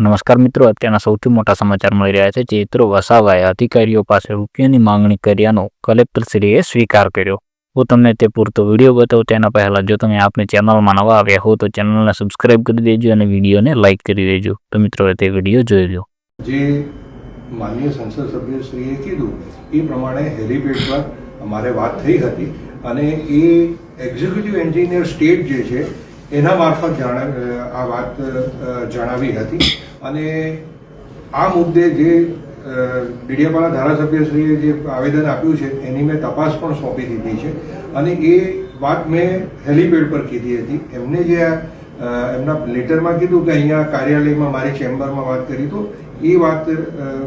નમસ્કાર મિત્રો, અત્યારના સૌથી મોટા સમાચાર મળી રહ્યા છે. ચૈત્રો વસાવાએ અધિકારીઓ પાસે રૂપિયાની માંગણી કર્યાનો કલેક્ટરશ્રીએ સ્વીકાર કર્યો. હું તમને તે પૂરતો વીડિયો બતાવું. તેના પહેલાં જો તમે આપણી ચેનલમાં નવા આવ્યા હો, તો ચેનલને સબસ્ક્રાઇબ કરી દેજો અને વિડીયોને લાઇક કરી દેજો. તો મિત્રો તે વીડિયો જોઈ લો. જે માનનીય સંસદ સભ્યશ્રીએ કીધું, એ પ્રમાણે હેલિપેડ પર અમારે વાત થઈ હતી. અને એ એક્ઝિક્યુટિવ એન્જિનિયર સ્ટેટ જે છે એના મારફત આ વાત જણાવી હતી. અને આ મુદ્દે જે ડીડીયાપાડા ધારાસભ્યશ્રીએ જે આવેદન આપ્યું છે, એની મેં તપાસ પણ સોંપી દીધી છે. અને એ વાત મેં હેલીપેડ પર કીધી હતી. એમને જે એમના લેટરમાં કીધું કે અહીંયા કાર્યાલયમાં મારી ચેમ્બરમાં વાત કરી, તો એ વાત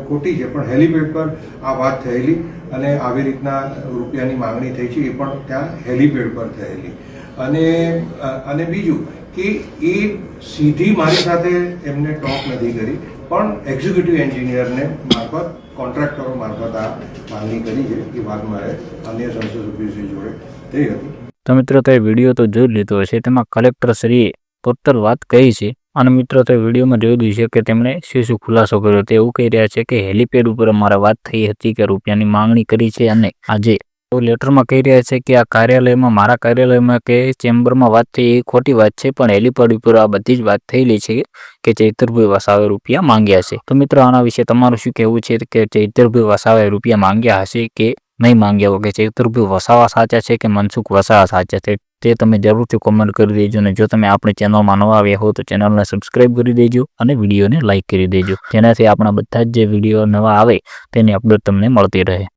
ખોટી છે. પણ હેલીપેડ પર આ વાત થયેલી અને આવી રીતના રૂપિયાની માંગણી થઈ છે, એ પણ ત્યાં હેલીપેડ પર થયેલી. અને અને બીજું કે એ સીધી મારી સાથે એમને ટોક નથી કરી, પણ એક્ઝિક્યુટિવ એન્જિનિયરને મારફત કોન્ટ્રાક્ટરો મારફત આ માંગણી કરી છે એ વાત મારે અન્ય સંસદ સભ્યશ્રી જોડે થઈ હતી. તો મિત્રો, તે વીડિયો તો જોઈ લીધો હશે. તેમાં કલેક્ટરશ્રીએ પોતર વાત કહી છે. અને મિત્રો, તે વિડીયોમાં જોયેલું છે કે તેમણે શું શું ખુલાસો કર્યો. તે એવું કહી રહ્યા છે કે હેલીપેડ ઉપર અમારે વાત થઈ હતી કે રૂપિયાની માંગણી કરી છે અને આજે તો લેટરમાં કહી રહ્યા છે કે આ કાર્યાલયમાં, મારા કાર્યાલયમાં કે ચેમ્બરમાં વાત થઈ, એ ખોટી વાત છે, પણ હેલીપેડ ઉપર આ બધી જ વાત થયેલી છે કે ચૈતરભાઈ વસાવે રૂપિયા માંગ્યા છે. તો મિત્રો, આના વિશે તમારું શું કહેવું છે કે ચૈતરભાઈ વસાવે રૂપિયા માંગ્યા હશે કે નહીં માંગ્યા કે ચૈતરભાઈ વસાવા સાચા છે કે મનસુખ વસાવા સાચા છે? તે તમે જરૂરથી કોમેન્ટ કરી દેજો અને જો તમે આપણી ચેનલમાં નવા આવ્યા હો તો ચેનલને સબસ્ક્રાઇબ કરી દેજો અને વિડીયોને લાઇક કરી દેજો. જેનાથી આપણા બધા જ જે વીડિયો નવા આવે તેની અપડેટ તમને મળતી રહે.